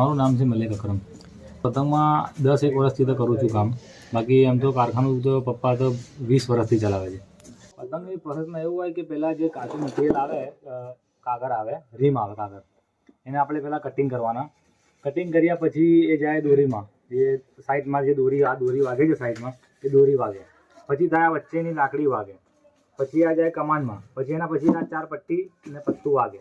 મારું નામ છે મલેક અકરમ. પતંગમાં દસ એક વર્ષથી તો કરું છું કામ. બાકી એમ તો કારખાનું તો પપ્પા તો વીસ વર્ષથી ચલાવે છે. પતંગની પ્રોસેસમાં એવું હોય કે પહેલાં જે કાચું મટીરિયલ આવે કાગર આવે રીમ આવે કાગર એને આપણે પહેલાં કટિંગ કરવાના. કટિંગ કર્યા પછી એ જાય દોરીમાં. જે સાઈડમાં જે દોરી, આ દોરી વાગે છે સાઈડમાં, એ દોરી વાગે. પછી થાય વચ્ચેની લાકડી વાગે. પછી આ જાય કમાનમાં. પછી એના પછી આ ચાર પટ્ટી અને પત્તું વાગે.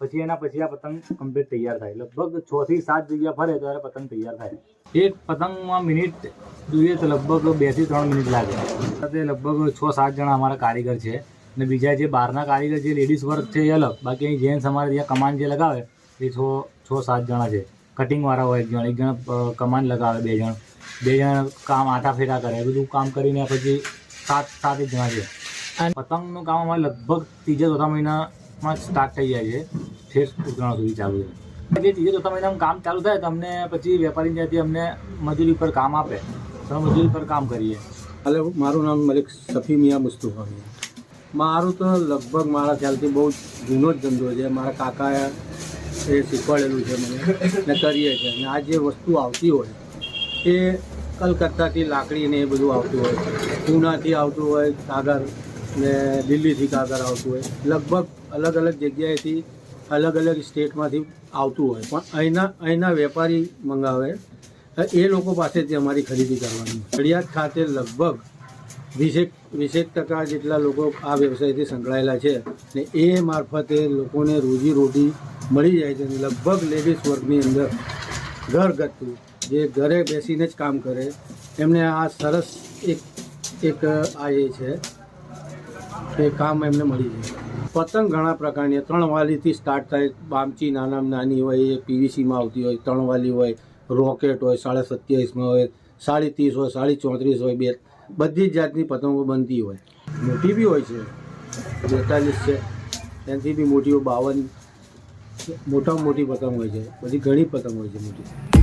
પછી એના પછી આ પતંગ કમ્પ્લીટ તૈયાર થાય. લગભગ છ થી સાત જગ્યા ફરે ત્યારે પતંગ તૈયાર થાય. એક પતંગમાં મિનિટ જોઈએ તો લગભગ બેથી ત્રણ મિનિટ લાગે. સાથે લગભગ છ સાત જણા અમારા કારીગર છે. અને બીજા જે બહારના કારીગર જે લેડીઝ વર્ક છે એ અલગ. બાકી અહીં જેન્ટ્સ અમારે ત્યાં કમાન જે લગાવે એ છ છ સાત જણા છે. કટિંગવાળા હોય એક જણ એક જણ કમાન લગાવે બે જણ. બે જણ કામ આટા ફેરા કરે. એ બધું કામ કરીને પછી સાત સાત એક જણા છે. પતંગનું કામ અમારે લગભગ ત્રીજા ચોથા મહિનામાં સ્ટાર્ટ થઈ જાય છે. ઠેઠ ઉતરાણ સુધી ચાલુ છે. જે ત્રીજા ચોથા મહિનામાં કામ ચાલુ થાય તો અમને પછી વેપારી ત્યાંથી અમને મજૂરી પર કામ આપે. તો મજૂરી પર કામ કરીએ. એટલે મારું નામ મલિક સફી મિયા મુસ્તુફા મારું તો લગભગ મારા ખ્યાલથી બહુ જૂનો જ ધંધો છે. મારા કાકાએ એ શીખવાડેલું છે મને ને કરીએ છીએ અને આ જે વસ્તુ આવતી હોય એ કલકત્તાથી લાકડી ને એ બધું આવતું હોય પૂનાથી આવતું હોય કાગર ને દિલ્હીથી કાગર આવતું હોય લગભગ અલગ અલગ જગ્યાએથી અલગ અલગ સ્ટેટમાંથી આવતું હોય. પણ અહીંના અહીંના વેપારી મંગાવે. એ લોકો પાસેથી અમારી ખરીદી કરવાની. નડિયાદ ખાતે લગભગ વીસેક વીસેક ટકા જેટલા લોકો આ વ્યવસાયથી સંકળાયેલા છે ને એ મારફતે લોકોને રોજી રોટી મળી જાય છે લગભગ લેડીઝ વર્ગની અંદર ઘરગથ્થું જે ઘરે બેસીને જ કામ કરે, એમને આ સરસ એક એક આ એ છે કે કામ એમને મળી જાય. પતંગ ઘણા પ્રકારની ત્રણ વાલીથી સ્ટાર્ટ થાય. બામચી નાનામાં નાની હોય, એ પીવીસીમાં આવતી હોય, ત્રણ વાલી હોય, રોકેટ હોય, સાડા સત્યાવીસમાં હોય, સાડી ત્રીસ હોય, સાડી ચોત્રીસ હોય, બે બધી જ જાતની પતંગો બનતી હોય. મોટી બી હોય છે. બેતાલીસ છે. એનાથી બી મોટી બાવન. મોટામાં મોટી પતંગ હોય છે. બધી ઘણી પતંગ હોય છે મોટી.